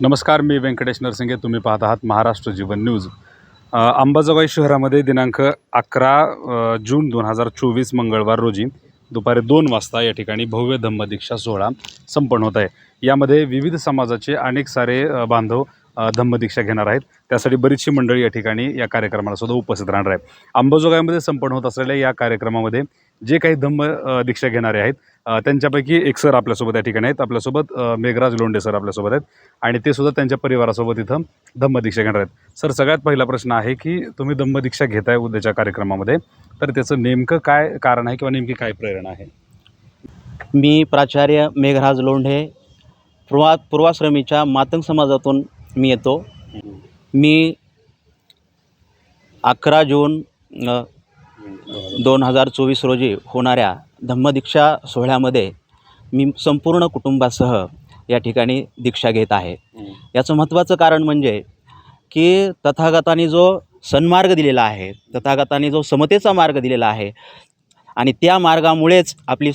नमस्कार मी व्यंकटेश नरसिंगे. तुम्ही पाहत आहात महाराष्ट्र जीवन न्यूज. अंबाजोगाई शहरामध्ये दिनांक अकरा जून दोन हजार चोवीस मंगळवार रोजी दुपारी दोन वाजता या ठिकाणी भव्य धम्मदीक्षा सोहळा संपन्न होत आहे. यामध्ये विविध समाजाचे अनेक सारे बांधव धम्मदीक्षा घेणार आहेत. त्यासाठी बरीचशी मंडळी या ठिकाणी या कार्यक्रमाला सुद्धा उपस्थित राहणार आहे अंबाजोगाईमध्ये संपन्न होत असलेल्या या कार्यक्रमामध्ये जे काही धम्म दीक्षा घेणारे आहेत त्यांच्यापैकी एक सर आपल्यासोबत या ठिकाणी आहेत. आपल्यासोबत मेघराज लोंढे सर आपल्यासोबत आहेत. आणि ते सुद्धा त्यांच्या परिवारासोबत इथं धम्मदीक्षा घेणार आहेत. सर सगळ्यात पहिला प्रश्न आहे की तुम्ही धम्मदीक्षा घेताय उद्याच्या कार्यक्रमामध्ये तर त्याचं नेमकं काय कारण आहे किंवा नेमकी काय प्रेरणा आहे? मी प्राचार्य मेघराज लोंढे पूर्वा पूर्वाश्रमीच्या मातंग समाजातून मी येतो. मी अकरा जून दोन हजार चोवीस रोजी होणाऱ्या धम्मदीक्षा सोहळ्यामध्ये मी संपूर्ण कुटुंबासह या ठिकाणी दीक्षा घेत आहे. याचं महत्त्वाचं कारण म्हणजे की तथागताने जो सन्मार्ग दिलेला आहे तथागताने जो समतेचा मार्ग दिलेला आहे आणि त्या मार्गामुळेच आपली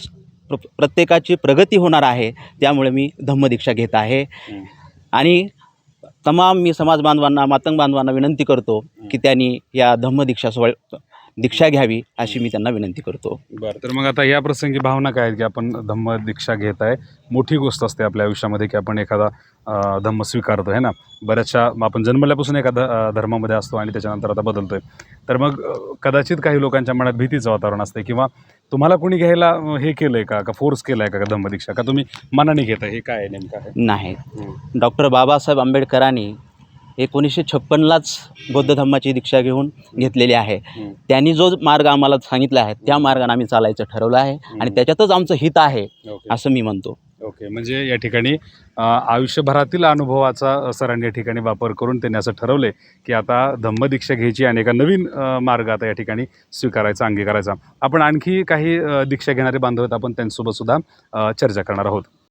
प्र प्रत्येकाची प्रगती होणार आहे त्यामुळे मी धम्मदीक्षा घेत आहे. आणि तमाम मी समाज बांधवांना मातंग बांधवांना विनंती करतो की त्यांनी या धम्मदीक्षा सोहळ दीक्षा घ्यावी अशी मी त्यांना विनंती करतो. बरं तर मग आता या प्रसंगी भावना काय आहेत की आपण धम्म दीक्षा घेत आहे? मोठी गोष्ट असते आपल्या आयुष्यामध्ये की आपण एखादा धम्म स्वीकारतो आहे ना? बऱ्याचशा आपण जन्मल्यापासून एखादा धर्मामध्ये असतो आणि त्याच्यानंतर आता बदलतोय. तर मग कदाचित काही लोकांच्या मनात भीतीचं वातावरण असते किंवा तुम्हाला कोणी घ्यायला हे केलं आहे का? का फोर्स केला आहे का धम्मदीक्षा का तुम्ही मनाने घेताय? हे काय आहे नेमकं? आहे नाही डॉक्टर बाबासाहेब आंबेडकरांनी एकोणीसशे छप्पनलाच बौद्ध धम्माची दीक्षा घेऊन घेतलेली आहे. त्यांनी जो मार्ग आम्हाला सांगितला आहे त्या मार्गाने आम्ही चालायचं ठरवलं आहे आणि त्याच्यातच आमचं हित आहे असं मी म्हणतो. ओके म्हणजे या ठिकाणी आयुष्यभरातील अनुभवाचा सरांनी या ठिकाणी वापर करून त्यांनी असं ठरवले की आता धम्मदीक्षा घ्यायची आणि एका नवीन मार्ग आता या ठिकाणी स्वीकारायचा अंगीकारायचा. आपण आणखी काही दीक्षा घेणारे बांधव आहेत आपण त्यांच्यासोबत सुद्धा चर्चा करणार आहोत.